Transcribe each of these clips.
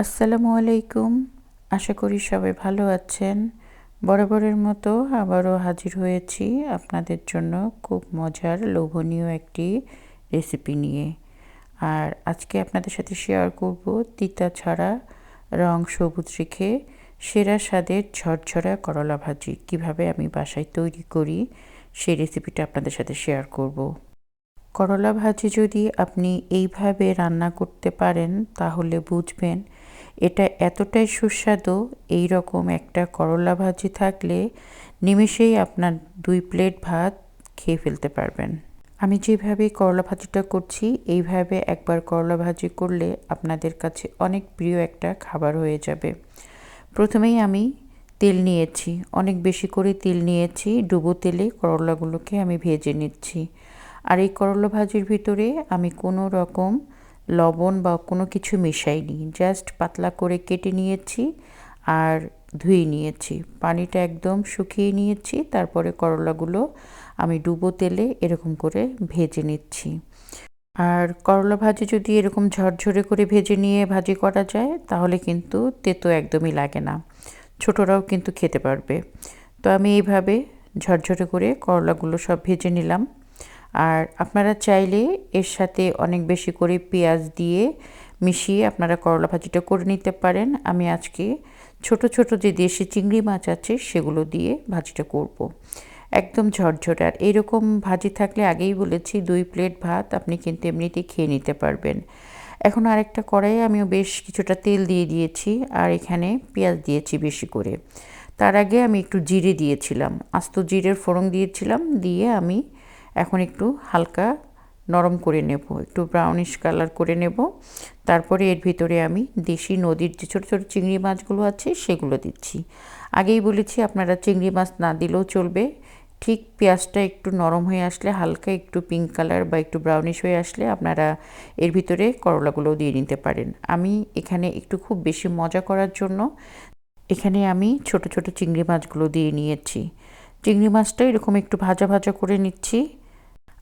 আসসালামু আলাইকুম। আশা করি সবাই ভালো আছেন। বরাবরের মতো আবারও হাজির হয়েছি আপনাদের জন্য খুব মজার, লোভনীয় একটি রেসিপি নিয়ে। আর আজকে আপনাদের সাথে শেয়ার করব তিতা ছাড়া রং সবুজ রেখে সেরা স্বাদের ঝরঝরা করলা ভাজি। কীভাবে আমি বাসায় তৈরি করি সেই রেসিপিটা আপনাদের সাথে শেয়ার করব। করলা ভাজি যদি আপনি এইভাবে রান্না করতে পারেন, তাহলে বুঝবেন এটা এতটাই সুস্বাদু এই রকম একটা করলা ভাজি থাকলে নিমেষেই আপনার দুই প্লেট ভাত খেয়ে ফেলতে পারবেন। আমি যেভাবে করলা ভাজিটা করছি, এইভাবে একবার করলা ভাজি করলে আপনাদের কাছে অনেক প্রিয় একটা খাবার হয়ে যাবে। প্রথমেই আমি তেল নিয়েছি, অনেক বেশি করে তেল নিয়েছি, ডুবো তেলে করলাগুলোকে আমি ভেজে নিচ্ছি। আর এই করলা ভাজির ভিতরে আমি কোনো রকম লবণ বা কোনো কিছু মেশাইনি। জাস্ট পাতলা করে কেটে নিয়েছি আর ধুয়ে নিয়েছি। পানিটা একদম শুকিয়ে নিয়েছি, তারপরে করলাগুলো আমি ডুবো তেলে এরকম করে ভেজে নিচ্ছি। আর করলা ভাজি যদি এরকম ঝরঝরে করে ভেজে নিয়ে ভাজি করা যায়, তাহলে কিন্তু তেতো একদমই লাগে না। ছোটরাও কিন্তু খেতে পারবে। তো আমি এইভাবে ঝরঝরে করে করলাগুলো সব ভেজে নিলাম। আর আপনারা চাইলে এর সাথে অনেক বেশি করে পেঁয়াজ দিয়ে মিশিয়ে আপনারা করলা ভাজিটা করে নিতে পারেন। আমি আজকে ছোট ছোট যে দেশি চিংড়ি মাছ আছে সেগুলো দিয়ে ভাজিটা করব। একদম ঝরঝরে। আর এরকম ভাজি থাকলে আগেই বলেছি দুই প্লেট ভাত আপনি কিন্তু এমনিতেই খেয়ে নিতে পারবেন। এখন আরেকটা কড়াইয়ে আমিও বেশ কিছুটা তেল দিয়ে দিয়েছি আর এখানে পেঁয়াজ দিয়েছি বেশি করে। তার আগে আমি একটু জিরে দিয়েছিলাম। আস্ত জিরের ফোড়ন দিয়েছিলাম। দিয়ে আমি এখন একটু হালকা নরম করে নেব, একটু ব্রাউনিশ কালার করে নেব। তারপরে এর ভিতরে আমি দেশি নদীর যে ছোটো ছোটো চিংড়ি মাছগুলো আছে সেগুলো দিচ্ছি। আগেই বলেছি আপনারা চিংড়ি মাছ না দিলেও চলবে। ঠিক পেঁয়াজটা একটু নরম হয়ে আসলে, হালকা একটু পিঙ্ক কালার বা একটু ব্রাউনিশ হয়ে আসলে আপনারা এর ভিতরে করলাগুলোও দিয়ে নিতে পারেন। আমি এখানে একটু খুব বেশি মজা করার জন্য এখানে আমি ছোট ছোট চিংড়ি মাছগুলো দিয়ে নিয়েছি। চিংড়ি মাছটা এরকম একটু ভাজা ভাজা করে নিচ্ছি।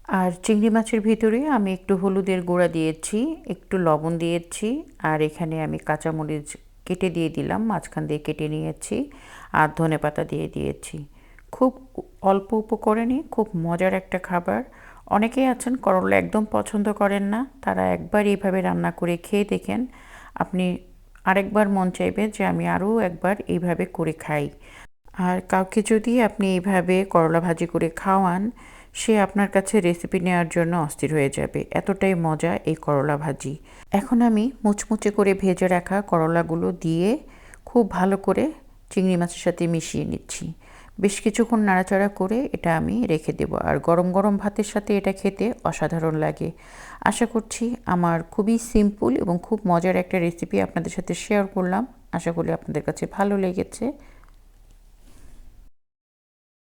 আর চিংড়ি মাছের ভিতরে আমি একটু হলুদের গুঁড়া দিয়েছি, একটু লবণ দিয়েছি, আর এখানে আমি কাঁচামরিচ কেটে দিয়ে দিলাম, মাঝখান দিয়ে কেটে নিয়েছি, আর ধনে পাতা দিয়ে দিয়েছি। খুব অল্প উপকরণে খুব মজার একটা খাবার। অনেকেই আছেন করলা একদম পছন্দ করেন না, তারা একবার এইভাবে রান্না করে খেয়ে দেখেন। আপনি আরেকবার মন চাইবে যে আমি আরও একবার এইভাবে করে খাই। আর কাউকে যদি আপনি এইভাবে করলা ভাজি করে খাওয়ান সে আপনার কাছে রেসিপি নেওয়ার জন্য অস্থির হয়ে যাবে। এতটাই মজা এই করলা ভাজি। এখন আমি মুচমুচে করে ভেজে রাখা করলাগুলো দিয়ে খুব ভালো করে চিংড়ি মাছের সাথে মিশিয়ে নিচ্ছি। বেশ কিছুক্ষণ নাড়াচাড়া করে এটা আমি রেখে দেব। আর গরম গরম ভাতের সাথে এটা খেতে অসাধারণ লাগে। আশা করছি আমার খুবই সিম্পল এবং খুব মজার একটা রেসিপি আপনাদের সাথে শেয়ার করলাম। আশা করি আপনাদের কাছে ভালো লেগেছে।